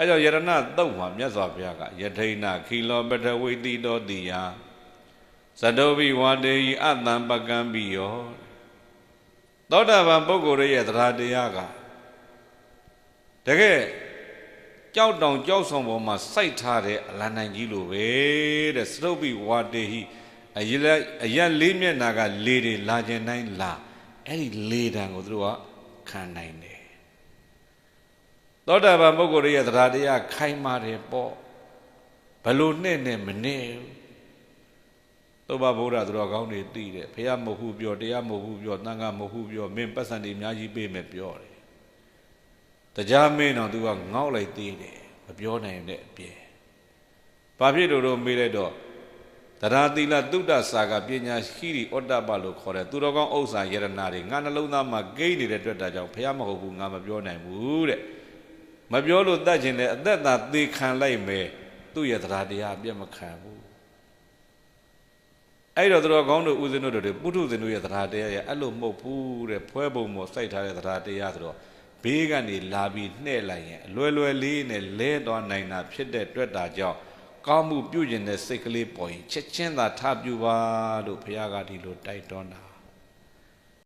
အဲကြောင့်ယရဏတုတ်မှာမြတ်စွာဘုရားကယထိဏခီလောပထဝိတိတောတိယသတ္တဝိဝါတေယအတံပကံပိယောသောတာပန်ပုဂ္ဂိုလ်ရဲ့သရတရားကတကယ်ကြောက်တောင်ကြောက်ဆောင်ပေါ်မှာစိုက်ထားတဲ့အလံနိုင်ကြီးလိုပဲတဲ့သရုပ်ပိဝါတေဟိအရလက်အရက်လေးမျက်နာက လေတွေလာခြင်းတိုင်းလာအဲ့ဒီလေတံကိုသူတို့ကခံနိုင်တယ် သောတာပန်ပုဂ္ဂိုလ်ရဲ့သရတရားခိုင်မာတယ်ပေါ့ဘလို့နဲ့နဲ့မနဲ့ဘူးသုဘဗုဒ္ဓသူတော်ကောင်းတွေသိတယ်ဘုရားမဟုတ်ဘူးပြောတရားမဟုတ်ဘူးပြောသံဃာမဟုတ်ဘူးပြောမင်းပတ်စံတွေအများကြီးပေးမယ်ပြောတယ်တရားမင်းတော့သူကငေါက်လိုက်သေးတယ်မပြောနိုင်တဲ့အပြင်ဘာဖြစ်လို့တော့မေးလိုက်တော့တရားသီလသုဒ္ဓစာကပညာရှိရီဩတ္တပလို့ခေါ်တယ်သူတော်ကောင်းဥစ္စာယရဏတွေငါနှလုံးသားမှာဂိမ်းနေတဲ့အတွက်တာကြောင့်ဘုရားမဟုတ်ဘူးငါမပြောနိုင်ဘူးတဲ့ မပြောလို့တတ်ခြင်းနဲ့အသက်သာသေခံလိုက်မယ်သူ့ရဲ့တရားတရားအပြတ်မခံဘူးအဲ့တော့သူတော်ကောင်းတို့ဦးဇင်းတို့တွေပုထုဇဉ်တို့ရဲ့တရားတရားရဲ့အဲ့လိုမဟုတ်ဘူးတဲ့ဖွဲပုံမောစိုက်ထားတဲ့တရားတရားဆိုတော့ဘေးကနေလာပြီးနှဲ့လိုက်ရင်အလွယ်လွယ်လေးနဲ့လဲသွားနိုင်တာဖြစ်တဲ့အတွက်တာကြောင့်ကောင်းမှုပြုကျင်တဲ့စိတ်ကလေးပေါ်ရင်ချက်ချင်းသာထပြုပါလို့ဘုရားကဒီလိုတိုက်တွန်းတာ